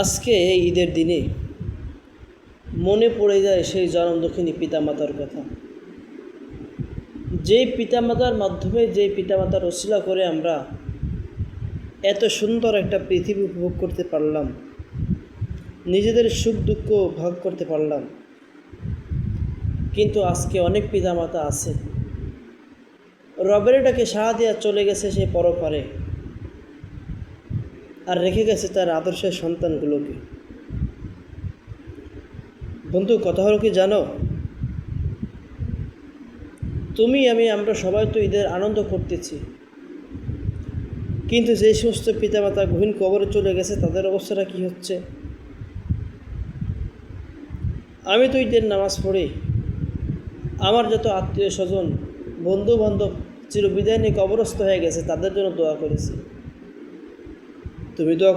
আজকে এই ঈদের দিনে মনে পড়ে যায় সেই জনম দক্ষিণী পিতামাতার কথা। যেই পিতামাতার মাধ্যমে যেই পিতামাতার রসিলা করে আমরা এত সুন্দর একটা পৃথিবী উপভোগ করতে পারলাম, নিজেদের সুখ দুঃখ ভাগ করতে পারলাম, কিন্তু আজকে অনেক পিতামাতা আছে রবের এটাকে সাহা দেওয়া চলে গেছে সে পরপারে। আর রেখে গেছে তার আদর্শের সন্তানগুলোকে। বন্ধু, কথা হলো কি জানো? তুমি, আমি, আমরা সবাই তো ঈদের আনন্দ করতেছি। কিন্তু যে সমস্ত পিতামাতা গহীন কবরে চলে গেছে, তাদের অবস্থাটা কি হচ্ছে? আমি তো ঈদের নামাজ পড়ি। আমার যত আত্মীয় স্বজন বন্ধু বান্ধব চিরবিদায় নিয়ে কবরস্থ হয়ে গেছে, তাদের জন্য দোয়া করেছি। তুমি দোয়া